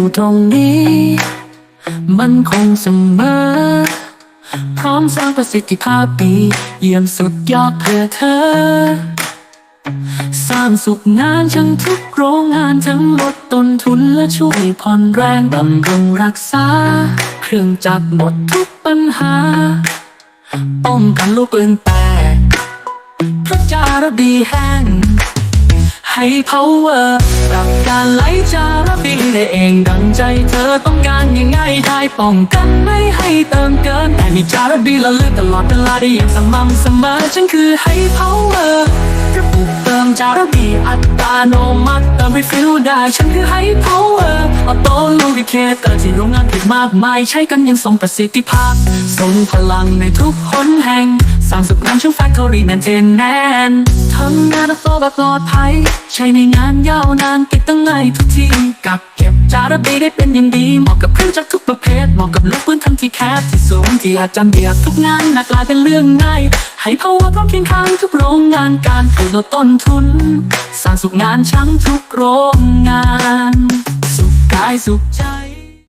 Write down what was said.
ู่ตรงนี้ มันคงเสมอ พร้อมสร้างประสิทธิภาพดีเยี่ยมสุดยอดเพื่อเธอ สร้างสุขงานช่างทุกโรงงานทั้งลดต้นทุนและช่วยผ่อนแรงบำรุงรักษา เครื่องจักรหมดทุกปัญหา ป้องกันลูกปืนแตกพระจารบีแห้งให้ power การไหลจาระบีได้เองดังใจเธอต้องการยังไงได้ป้องกันไม่ให้เติมเกิน แต่มีจาระบีละลึกตลอดเวลาได้อย่างสม่ำเสมอฉันคือให้ power ระบุเติมจาระบีอัตโนมัติเติมให้ฟิลได้ฉันคือให้ power ออโต้ลูบิเคเตอร์ที่โรงงานผลิตมากมายใช้กันยังทรงประสิทธิภาพทรงพลังในทุกหนแห่งสร้างสุข งานช่วงแฟคทอรี่แมนเทนแนนทำงานรักษาแบบปลอดภัย ใช้ในงานยาวนานติดตั้งง่ายทุกทีกับเก็บจาระบีได้เป็นอย่างดีเหมาะกับเครื่องจักรทุกประเภทเหมาะกับลูกปืนทั้งที่แคบที่สูงที่อาจจำเดียบทุกงานหนักกลายเป็นเรื่องง่ายให้ภาวะพร้อมเคียงข้างทุกโรงงานการเพื่อลดต้นทุน สร้างสุขงานช่างทุกโรงงาน สุขกายสุขใจ